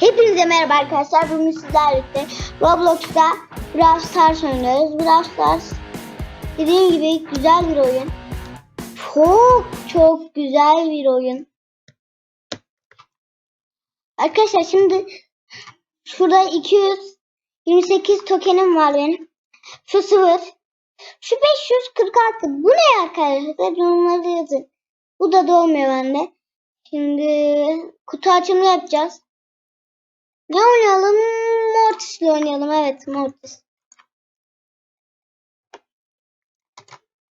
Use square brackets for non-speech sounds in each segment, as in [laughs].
Hepinize merhaba arkadaşlar. Bugün sizlerle Roblox'ta Brawl Stars oynuyoruz. Brawl Stars dediğim gibi güzel bir oyun. Çok çok güzel bir oyun. Arkadaşlar şimdi şurada 228 tokenim var benim. Şu sıfır. Şu 546. Bu ne arkadaşlar? Yorumlarda yazın. Bu da dolmuyor bende. Şimdi kutu açımı yapacağız. Ne oynayalım? Mortis'le oynayalım. Evet Mortis.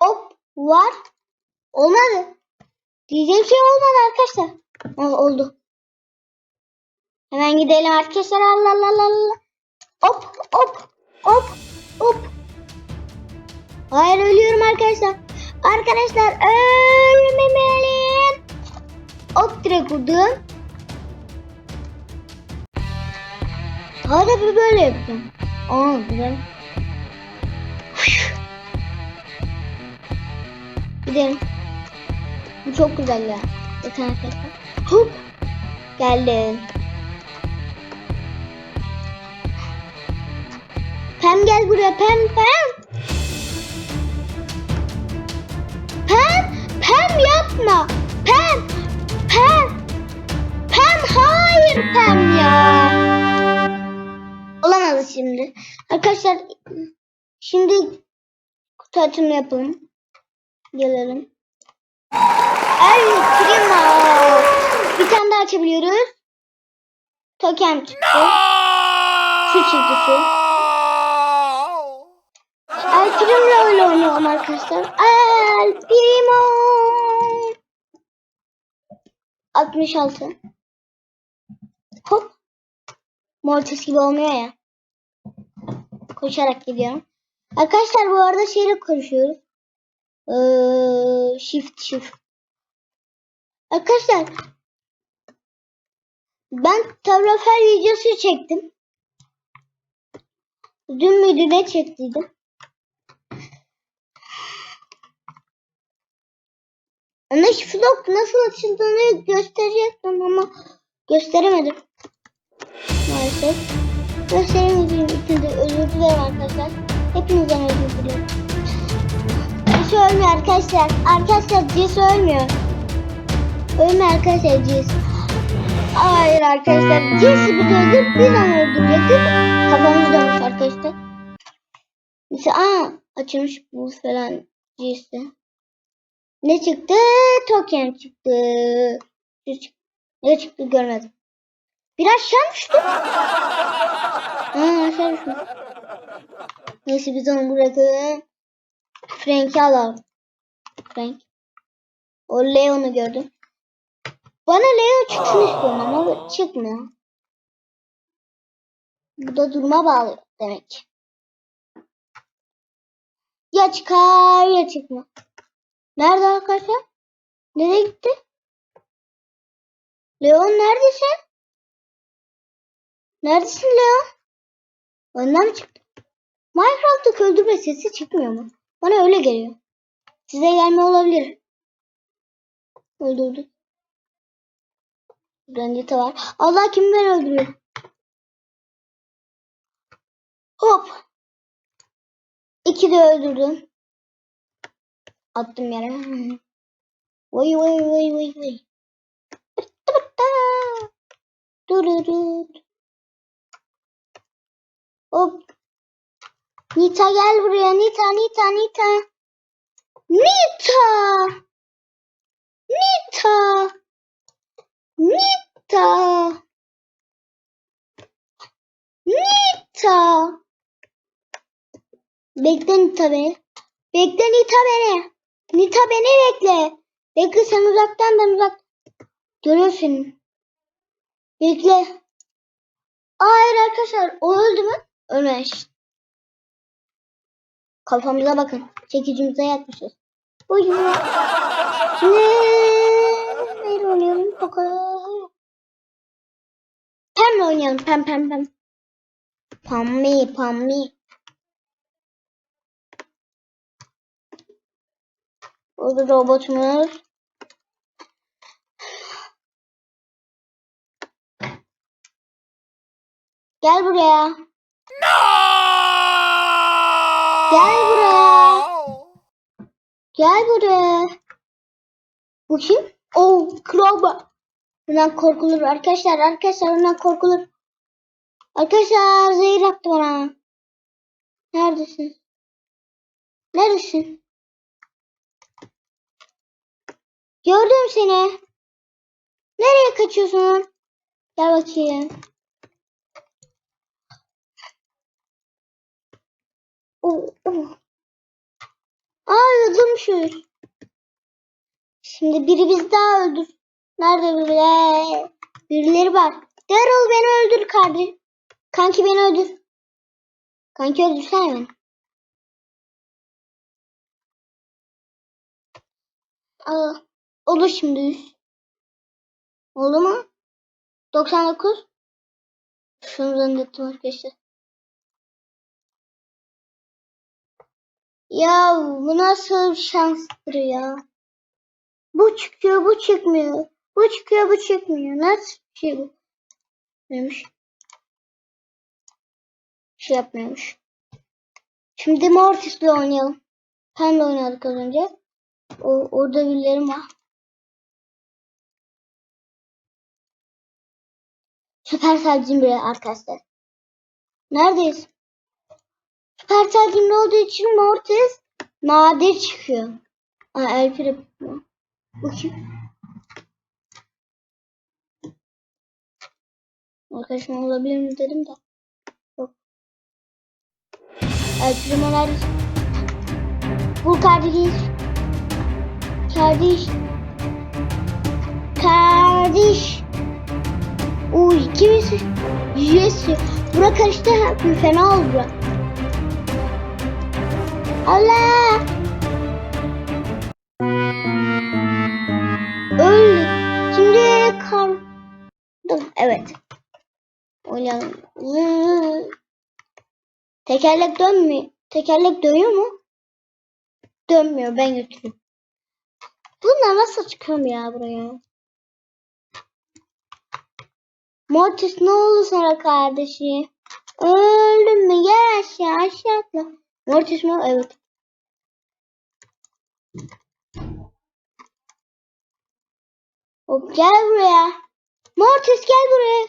Hop var. Olmadı. Diyeceğim şey olmadı arkadaşlar. Ol- oldu. Hemen gidelim arkadaşlar. Allah Allah Allah. Hop hop hop hop. Hayır ölüyorum arkadaşlar. Arkadaşlar ölmemeliyim. Hop direkt vurdum. Hadi bir böyle yapacağım. Aa güzel. Gidelim. Bu çok güzel ya. Bakın arkadaşlar. Hop. Geldim. Pem gel buraya Pem Pem. Pem Pem yapma. Pem Pem Pem hayır Pem ya. Olamadı şimdi. Arkadaşlar şimdi kutu açımı yapalım. Gelelim. Ay prima. Bir tane daha açabiliyoruz. Token çıktı. Şu çıktı şu. El Primo'la öyle oynuyorum arkadaşlar. El Primo. 66. Hop. Mortis gibi olmuyor ya. Koşarak gidiyorum. Arkadaşlar bu arada şeyle konuşuyoruz. Ee, shift shift. Arkadaşlar ben Tavrafer videosu çektim. Dün müydü ne çektiydim? Ona vlog nasıl açıldığını gösterecektim ama gösteremedim. Maalesef. Gösteremediğim için de özür dilerim arkadaşlar. Hepinizden özür diliyorum. Cesi ölmüyor arkadaşlar. Arkadaşlar Cesi ölmüyor. Ölmüyor arkadaşlar Cesi. Hayır arkadaşlar. Bir öldür bir an öldürecektik. Kafamız dönmüş arkadaşlar. Mesela aa açılmış bu falan Cesi. Ne çıktı? Token çıktı? Ne çıktı görmedim. Bir aşağı düştü. Aa aşağı düştü. Neyse biz onu bırakalım. Frank'i alalım. Frank. O Leon'u gördüm. Bana Leo çıksın istiyorum ama çıkmıyor. Bu da duruma bağlı demek. Ya çıkar ya çıkmaz. Nerede arkadaşlar? Nereye gitti? Leon neredesin? Neredesin Leon? Önden mi çıktı? Minecraft'ta öldürme sesi çıkmıyor mu? Bana öyle geliyor. Size gelme olabilir. Öldürdü. Rendite var. Allah kim beni öldürüyor? Hop. İki de öldürdüm. Attım yere. Vay vay vay vay vay. Bıttı bıttı. Dururut. Hop. Nita gel buraya. Nita, Nita, Nita. Nita. Nita. Nita. Nita. Bekle Nita beni. Bekle Nita beni. Nita beni bekle. Bekle sen uzaktan ben uzak. Görüyorsun. Bekle. Hayır arkadaşlar o öldü mü? Ölmemiş. Kafamıza bakın. Çekicimize yatmışız. Oy. Şimdi [laughs] neyle oynayalım? Bakalım. Pemle oynayalım. Pem pem pem. Pammi pammi. Orada robotumuz. Gel buraya. No! Gel buraya. Gel buraya. Bu kim? Oh, Kroba. Bundan korkulur arkadaşlar. Arkadaşlar bundan korkulur. Arkadaşlar zehir attı bana. Neredesin? Neredesin? Gördüm seni. Nereye kaçıyorsun? Gel bakayım. Oh, oh. Aa öldürmüşüz. Şimdi biri bizi daha öldür. Nerede birileri? Birileri var. Daryl beni öldür kardeş. Kanki beni öldür. Kanki öldürsene beni. Aa, olur şimdi 100. Oldu mu? 99. Şunu zannettim arkadaşlar. Ya bu nasıl bir şanstır ya? Bu çıkıyor, bu çıkmıyor. Bu çıkıyor, bu çıkmıyor. Nasıl bir şey bu? Neymiş? Şey yapmıyormuş. Şimdi Mortis'le oynayalım. Ben de oynadık az önce. O, orada birilerim var. Süper Saiyajin biri arkadaşlar. Neredeyiz? Süper Saiyajin olduğu için Mortis nadir çıkıyor. Aa, El Primo. Bu kim? Arkadaşım olabilir mi dedim de. Yok. El Primo neredesin? Bu kardeş. Kardeş. Kardeş. Uy kimisi? Jesse. Bura karıştı. Fena oldu. Allah. Öldük. Şimdi kar. Dur, Evet. Oynayalım. Tekerlek dönmüyor. Tekerlek dönüyor mu? Dönmüyor. Ben götürüyorum. Bunlar nasıl çıkıyorum ya buraya? Mortis ne oldu sana kardeşi? Öldün mü? Gel aşağı aşağı atla. Mortis mi? Evet. Hop gel buraya. Mortis gel buraya.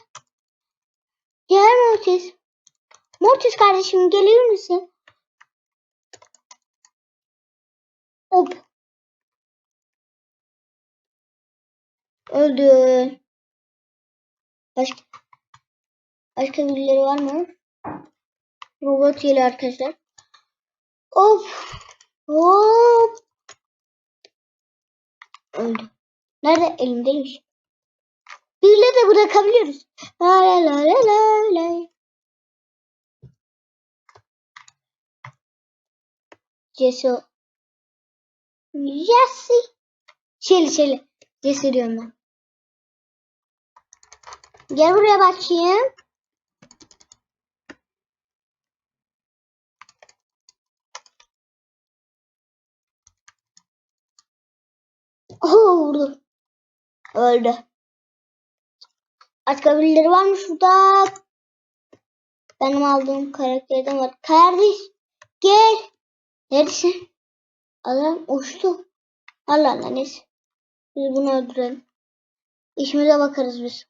Gel Mortis. Mortis kardeşim gelir misin? Hop. Öldü. Başka başka birileri var mı? Robot geliyor arkadaşlar. Hop. Hop. Öldü. Nerede? Elimdeymiş. Biriyle de bırakabiliyoruz. La la la la la la. Jesse. Jesse. Şeli şeli. Jesse diyorum ben. Gel buraya bakayım. Oh vurdu. Öldü. Başka birileri var mı şurada? Benim aldığım karakterden var. Kardeş gel. Neredesin? Adam uçtu. Allah Allah neyse. Biz bunu öldürelim. İşimize bakarız biz.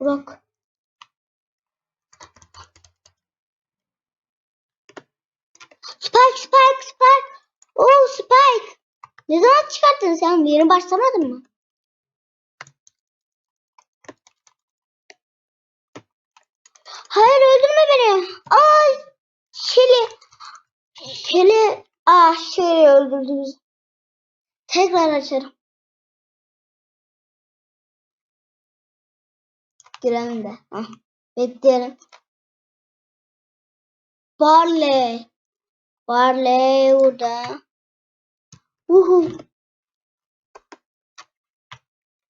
Bırak. Spike, Spike, Spike. Oo Spike. Ne zaman çıkarttın sen? Yeni başlamadın mı? Hayır öldürme beni. Ay. Şeli. Şeli. Ah Şeli öldürdü bizi. Tekrar açarım. Girelim de. Hah. Bekleyelim. Barley. Barley burada. Uhu.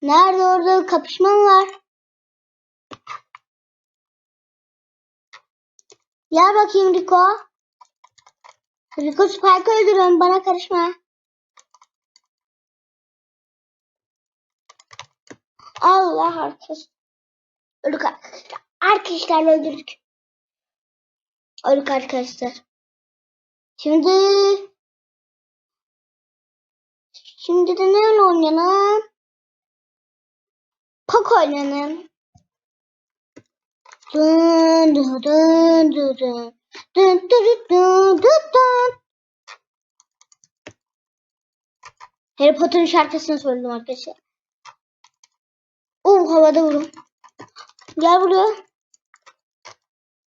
Nerede orada kapışma mı var? Gel bakayım Rico. Rico Spike öldürüyorum bana karışma. Allah arkadaşlar. Öldük arkadaşlar. Arkadaşlarla öldürdük. Öldük arkadaşlar. Şimdi Şimdi de ne oynayalım? Pok oynayalım. Dın dın dın dın dın. Dın dın dın dın dın. Harry Potter'ın şarkısını söyledim arkadaşlar. Oh havada vurun. Gel buraya.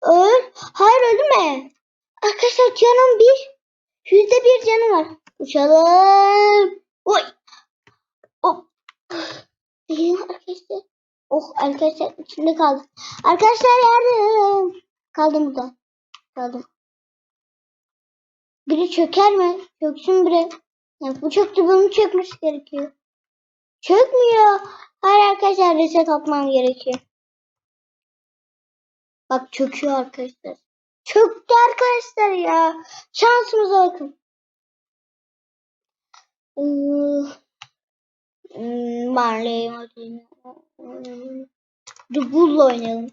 Öl. Hayır ölme. Arkadaşlar canım bir. Yüzde bir canı var. Uçalım. Oy. Oh. Arkadaşlar. Oh arkadaşlar içinde kaldım. Arkadaşlar yardım. Kaldım burada. Kaldım. Biri çöker mi? Çöksün biri. Ya bu çöktü bunun çökmesi gerekiyor. Çökmüyor. Hayır arkadaşlar reset atmam gerekiyor. Bak çöküyor arkadaşlar. Çöktü arkadaşlar ya. Şansımıza bakın. Hmm, Marley. Dur bulla oynayalım.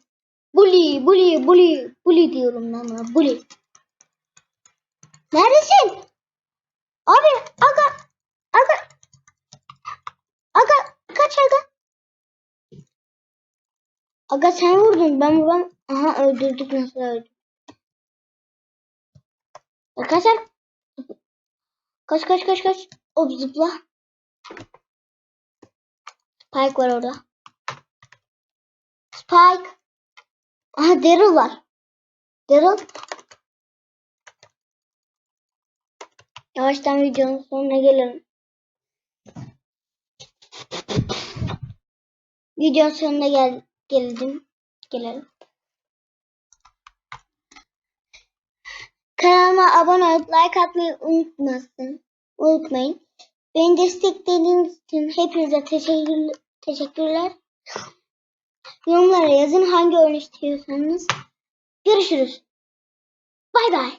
Bully, bully, bully, bully diyorum lan. Bully. Neredesin? Abi, aga, aga, aga, kaç aga? Aga sen vurdun, ben vuram. Aha öldürdük nasıl öldürdük? Arkadaşlar. Kaç kaç kaç kaç. Hop zıpla. Spike var orada. Spike. Aha Daryl var. Daryl. Yavaştan videonun sonuna gelelim. Videonun sonuna gel geldim. Gelelim. Kanalıma abone olup like atmayı unutmasın. Unutmayın. Beni desteklediğiniz için hepinize teşekkür, teşekkürler. Yorumlara yazın hangi oyun istiyorsanız. Görüşürüz. Bay bay.